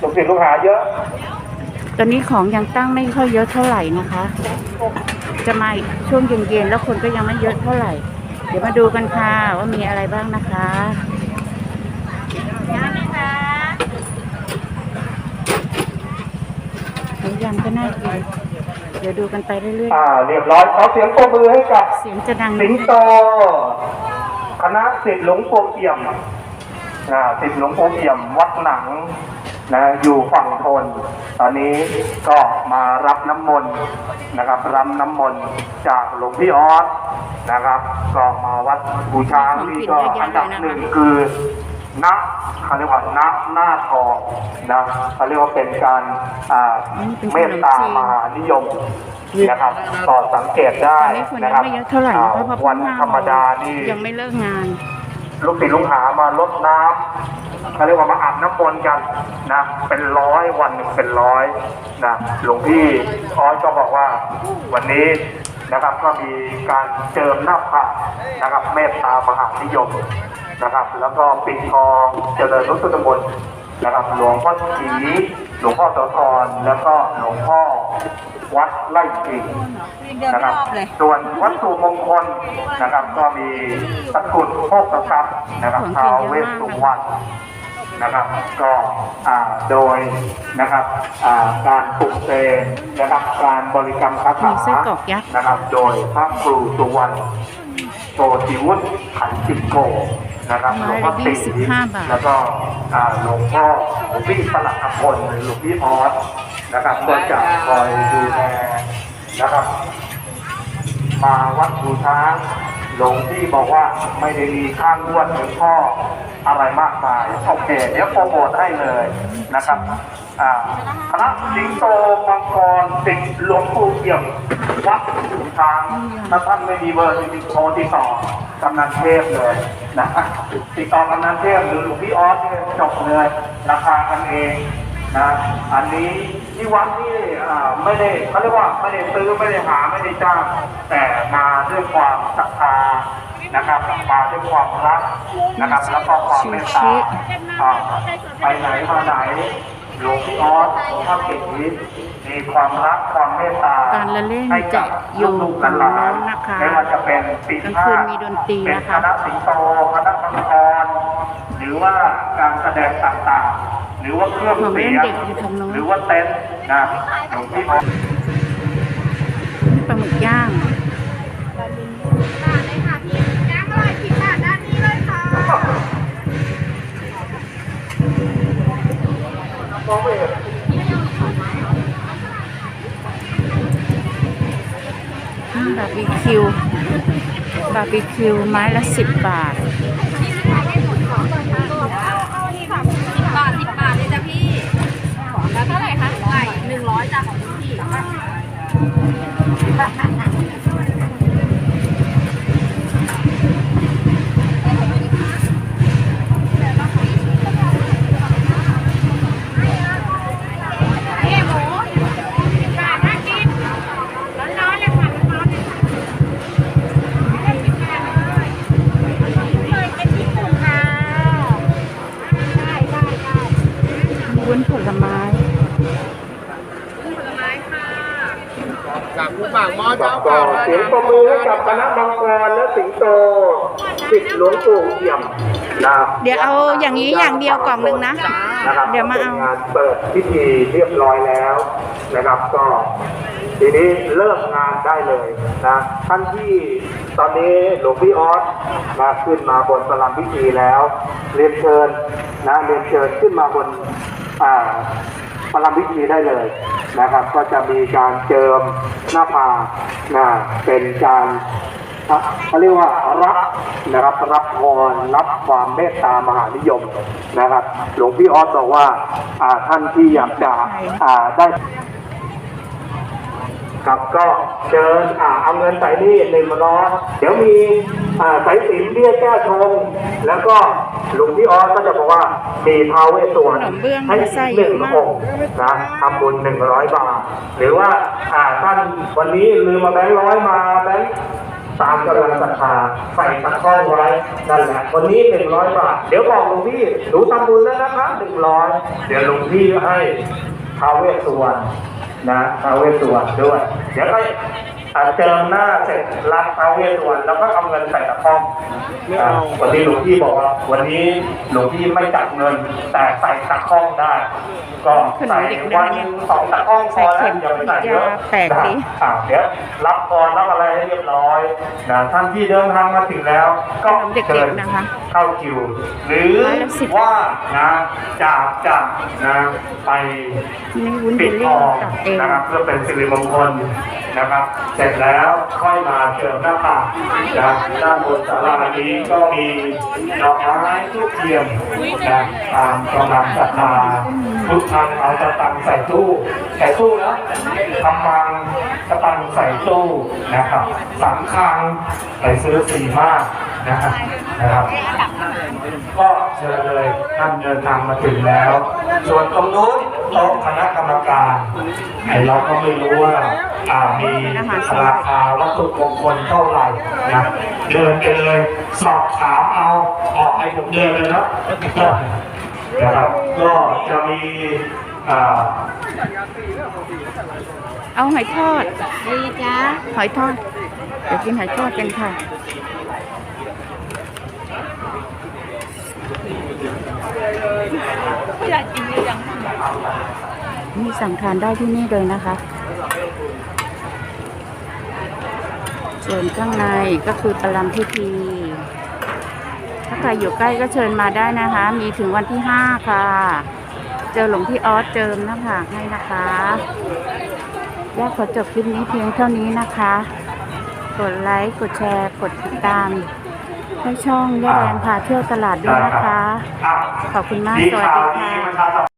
ลูกศิษย์ลูกหาเยอะ ตอนนี้ของยังตั้งไม่ค่อยเยอะเท่าไหร่นะคะ จะมาอีกช่วงเย็นๆแล้วคนก็ยังไม่เยอะเท่าไหร่ เดี๋ยวมาดูกันค่ะว่ามีอะไรบ้างนะคะหมูยำก็น่ากินเดี๋ยวดูกันไปเรื่อยอ่าเรียบร้อยขอเสียงปรบมือให้กับๆเสียงจะดังสิงโตคณะศิษย์หลวงปู่เอี่ยม อ่าศิษย์หลวงปู่เอี่ยมวัดหนังนะอยู่ฝั่งทน ตอนนี้ก็มารับน้ำมนต์นะครับรับน้ำมนต์จากหลวงพี่ออสนะครับ ก็มาวัดบูชาที่ก็อันดับหนึ่งคือณเขาเรียกว่าณหน้าทองนะเขาเรียกว่าเป็นการเมตตามหานิยมนะครับก็สังเกตได้นะครับวันธรรมดานี่ยังไม่เลิกงาน ลูกศิษย์ลูกหามาลดน้ำเขาเรียกว่ามาอาบน้ำมนต์กันนะ เป็นร้อยวันหนึ่งเป็นร้อยนะหลวงพี่ออยก็บอกว่าวันนี้นะครับก็มีการเจิมหน้าผากนะครับเมตตามหานิยมนะครับ แล้วก็ปิดทองเจริญรุสุตมนต์นะครับ หลวงพ่อขีหลวงพ่อโสธรแล้วก็หลวงพ่อ วัดไร่ขิงนะครับ ส่วนวัตถุมงคลนะครับก็มีตะกรุดโภคทรัพย์นะครับของจริงท้าวเยอะมากเวสสุวรรณนะครับก็อ่าโดยนะครับอ่าการปลุกเสกนะครับการบริกรรมคาถามีไส้กรอกยักษ์นะครับ โดยพระครูสุวรรณโตติวุฒิขันจิตโกนะครับหลวงพ่อตี25บาทแล้วก็อ่าหลวงพ่อ หลวงพี่สลัดอภลหรือหลวงพี่ออสนะครับก็จะคอยดูแลนะครับ มาวัดดูช้าง หลวงพี่บอกว่าไม่ได้มีข้างวดหรือพ่ออะไรมากมายโอเคเดี๋ยวโปรโมทให้เลยนะครับคณะสิงโตมังกรสิงหลวงปู่เอี่ยมวัดหูช้างถ้าท่านไม่มีเบอร์ติดโทรติดต่อกำนันเทพเลยนะติดต่อกำนันเทพหรือหลวงพี่ออสเนี่ยจบเลยราคากันเอง นะอันนี้ที่วัดนี่อ่าไม่ได้เขาเรียกว่าไม่ได้ซื้อไม่ได้หาไม่ได้จ้างแต่มาด้วยความศรัทธานะครับมาด้วยความรักนะครับแล้วก็ความเมตตาอ่าไปไหนมาไหนหลวงพี่ออสหลวงพ่อเก่งนี้มีความรักความ การละเล่นให้กับจะอยู่ลูกๆหลานนะคะๆไม่ว่าจะเป็นปีกลางห้าคืนมีดนตรีเป็นนะคคะณะสิงโตคณะมังกรหรือว่าการแสดงต่างๆ หรือว่าเครื่องของเล่เสีนยงเด็กอยู่ทางโน้นหรือว่าเต็นท์นะหลวงพี่ออสปลาหมึกย่าง บาร์บีคิว บาร์บีคิว ไม้ละสิบบาทบาทสิบบาทเลยจ้ะพี่ แล้วเท่าไหร่คะไก่หนึ่งร้อยจ้ะของคุณพี่ จากผู้ปากหม้อครัเจ้าบก็เก่าแล้วเสียงนะประมือให้กับคณะมังกรและสิงโตสิทธิหลวงปู่เอี่ยมนะเดี๋ยวเอาอย่างนี้อย่างเดียวกล่องหนึ่งนะ นะครับเดี๋ยวมาเอาป็นงานเปิดพิธีเรียบร้อยแล้วนะครับก็ทีนี้เลิกงานได้เลยนะท่านที่ตอนนี้หลวงพี่ออสนะขึ้นมาบนสลัมพิธีแล้ว เรียนเชิญนะเรียนเชิญขึ้นมาบนอ่า สลัมพิธีได้เลยนะครับ ก็จะมีการเจิมหน้าผากนะเป็นการเขาเรียกว่ารับนะครับรับพรรับความเมตตามหานิยมนะครับ หลวงพี่ออสบอกว่าอ่าท่านที่อยากจะอ่าได้ครับก็เชิญอ่าเอาเงินใส่นี่หนึ่งร้อยเดี๋ยวมีอ่าสายสินเบี้ยแก้ชงแล้วก็ หลวงพี่ออสก็จะบอกว่ามีทาวเวสสวรรณขนมเบื้องให้ไส้หเยนึ่งอะมากองค์นะทำบุญหนึ่งร้อยบาท หรือว่าอ่าท่านวันนี้ลืมมาแบงค์ร้อยมาแบงค์ตามกำลังศรัทธาใส่ตะกร้อไว้นั่นแหละวันนี้หนึ่งร้อยบาท เดี๋ยวบอกหลวงพี่หนูทำบุญแล้วนะคะหนึ่งร้อยเดี๋ยวหลวงพี่ให้ท้าวเวสสุวรรณนะท้าวเวสสุวรรณด้วย เดี๋ยวก็อ่า เจิมหน้าเสร็จรับท้าวเวสสุวรรณแล้วก็เอาเงินใส่ตะกร้อไม่เอาวันนี้หลวงพี่บอกว่า วันนี้หลวงพี่ไม่จับเงิน แต่ใส่ตะกร้องได้ ก็ใส่วันหนึ่งสองตะกร้องพอแล้วอย่าไปใส่เยอะแปลกดีนะอ่าเดี๋ยวรับพรรับอะไรให้เรียบร้อยนะท่านที่เดินทางมาถึงแล้ว ก็ขนมเด็กๆเชิญนะคะเข้าคิว หรือไม้ละสิบว่านะจากจะนะไปนี่วุ้นปิเยดลทลี่องตัดเองนะครับเพื่อเป็นสิริมงคลนะครับเสร็จแล้วค่อยมาเจิมหน้าผากนะด้านบนศาลานี้ก็มีดอกไม้ทุกเทียมนะตามกำลังศรัทธาทุกทานเอาตะตังใส่ตู้ใส่ตู้แล้วทำมังตะตังใส่ตู้นะครับสังคังไปซื้อสีมากนะครับนะครับ ก็เชิญเลยท่านเดินทางมาถึงแล้ว ส่วนตรงนู้น โต๊ะคณะกรรมการไอเราก็ไม่รู้ว่าอ่ามีราคาวัตถุมงคลเท่าไหร่นะเดินไปเลยสอบถามเอาออกให้ผมเดินเลยนะนะครับก็จะมีอ่าเอาหอยทอดดีจ้าหอยทอดเดี๋ยวกินหอยทอดกันค่ะ อยากกินเลยยังนี่สั่งทานได้ที่นี่เลยนะคะ ส่วนข้างในก็คือประลำพิธี ถ้าใครอยู่ใกล้ก็เชิญมาได้นะคะ มีถึงวันที่ห้าค่ะ เจอหลวงพี่ออสเจิมหน้าผากให้นะคะแย่ขอจบคลิปนี้เพียงเท่านี้นะคะ กดไลค์ กดแชร์ กดติดตาม ให้ช่องย่าแดงพาเที่ยวตลาดด้วยนะคะอะขอบคุณมากมีสวัสข่าวดีดีค่ะ